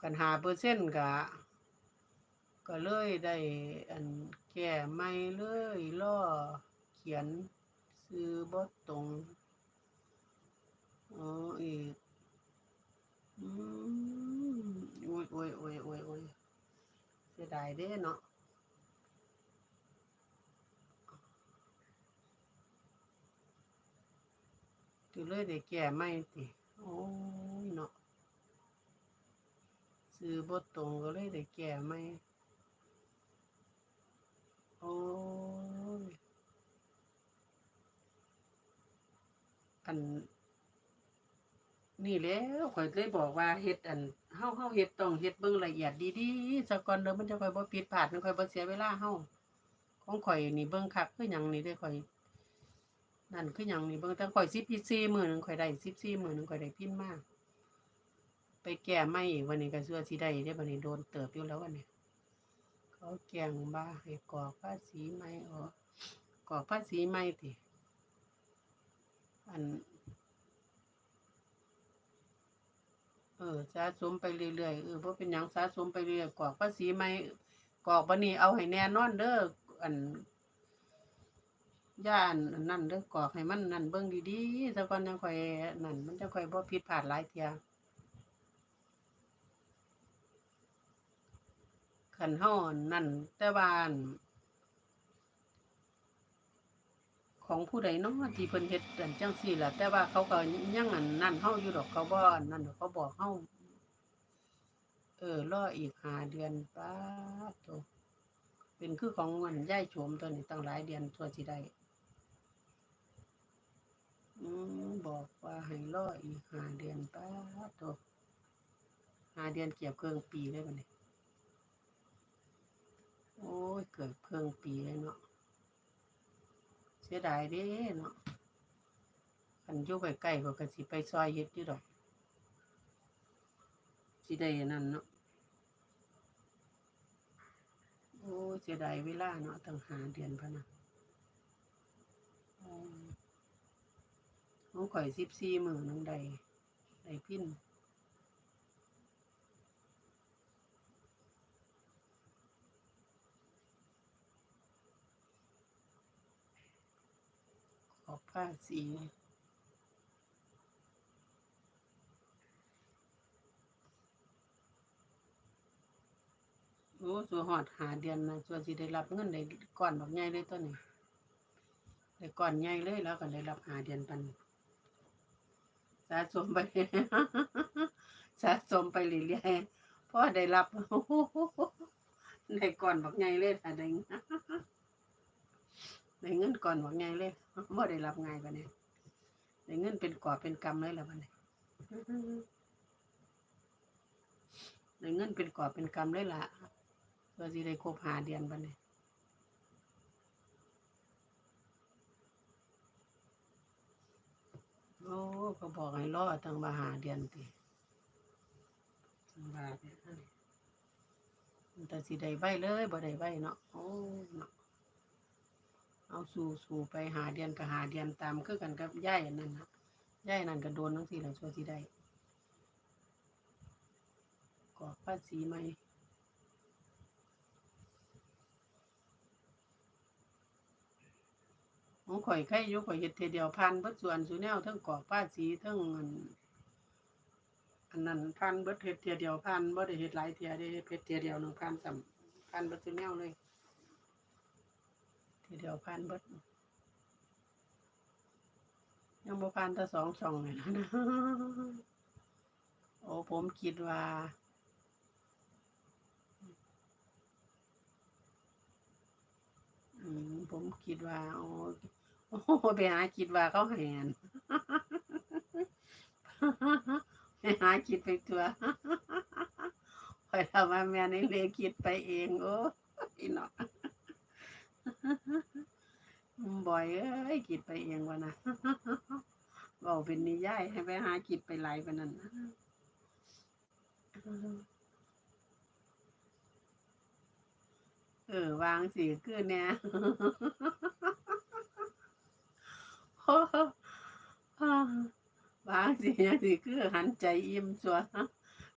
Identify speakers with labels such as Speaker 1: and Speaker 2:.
Speaker 1: กันหาเปอร์เซ็นต์ก็ก็เลยได้อันแก้ไม่เลยล่อเขียนซื้อบ่ตรงอ๋ออีกอืมโอ้ยโอ้ยโอ้ยโอ้ยโอ้ยเสียดายเด้เนาะก็เลยได้แก้ไม่ติโอ้ ซื้อบทตรงก็เลยได้แก่ไม่โอ้ยอัน นี่แล้วข่อยเลยบอกว่าเฮ็ดอันเฮาเฮาเฮ็ดต้องเฮ็ดเบิ่งละเอียดดีๆซะก่อนเด้อมันจะค่อยบ่ผิดพลาดมันค่อยบ่เสียเวลาเฮาของข่อยนี่เบิ่งคักคือหยังนี่เด้อข่อยนั่นคือหยังนี่เบิ่งแต่ข่อย14มื้อหนึงข่อยได้14มื้อหนึงข่อยได้พิมพ์มา ไปแก้ไม่อีกวันนี้ก็เชื่อสิได้ได้วันนี้โดนเติบอยู่แล้ววันนี้เขาแกงบ้าให้กรอกภาษีไม่ออกกรอกภาษีไม่ติอัน เออสะสมไปเรื่อยๆเออเพราะเป็นยังสะสมไปเรื่อยๆกรอกภาษีไม่กรอกบันนี้เอาให้แน่นอนเด้ออันย่านนั่นเด้อกรอกให้มันนั่นเบิ่งดีๆซะก่อนจังค่อยนั่นมันจะค่อยบ่ผิดพลาดหลายเทีย ขันเฮานั่นแต่ว่านของผู้ใดเนาะที่เพิ่นเฮ็ดอันจังซี่ล่ะ แต่ว่าเขาก็ยังอันนั่นเฮาอยู่ดอกเขาบ่อนนั่นดอกเขาบอกเฮาเออรออีกหาเดือนป้าโตเป็นคือของมันย่ายโฉมตัวนี้ตั้งหลายเดือนตัวสิได้อืมบอกว่าให้รออีกหาเดือนป้าโตหาเดือนเกี่ยวเกิงปีเลยบัดนี้ โอ้ยเกิดเพิ่งปีเลยเนาะเสียดายเด้เนาะคันอยู่ใกล้ๆก็กสิไปซอยเฮ็ดอยู่ดอกสิได้นั่นเนาะโอ้ยเสียดายเวลาเนาะตั้งหาเดือนพะนะอืมของข่อยสิบสี่มือนึงได้ได้พิน ออกผ้าสีโอ้สัวหอดหาเดือนนะสัวสิได้รับเงินได้ก่อนบักใหญ่เลยตัวนี้ได้ก่อนใหญ่เลยแล้วก็ได้รับหาเดือนปันสะสมไปสะสมไปเรื่อยๆเพราะได้รับได้ก่อนบักใหญ่เลยค่ะได้ ได้เงินก่อนบักใหญ่เลยบ่ได้รับไง่ายปานนี้ได้เงินเป็นกอบเป็นกำเลยล่ะบัดนี้ได้เงินเป็นกอบเป็นกำเลยล่ะเพื่อสิได้ครบหาเดือนบัดนี้โอ้เขาบอกให้รอตั้งมาหาเดือนติจังบาดเนี่ยอันนี้แต่สิได้ไว้เลยบ่ได้ไว้เนาะโอ้เนาะ เอาสู่สู่ไปหาเดือนกับหาเดือนตามคือกันกับย่ายอันนั้นนะย่ายนั่นก็โดนทั้งสี่หละชัวที่ได้กอกภาษีไหมของข่อยไข่ยุข่อยเฮ็ดเทเดียวพันเบิดส่วนสุแนวทั้งกอกภาษีทั้งอันนั้นพันเบิดเฮ็ดเทียเดียวพันบ่ได้เฮ็ดหลายเทียได้เฮ็ดเทียเดียวหนึ่งพันสำพันเบิดสุแนวเลย ทีเดียวผ่านเบิดยังบ่ผ่านแต่สองช่องเลยนะโอ้ผมคิดว่าผมคิดว่า โอ้โอ้ไปหาคิดว่าเขาแหนไปหาคิดไปตัวคอยทำมาแม่ในเลคิดไปเอง โอ้อีนาะ บ่อยเอ้ยคิดไปเองวะนะบอกเป็นนิยายให้ไปหาคิดไปหลายปานนั้นนะเออวางสิคือเนี่ยวางสิยังสิคือหันใจอิ่มจัว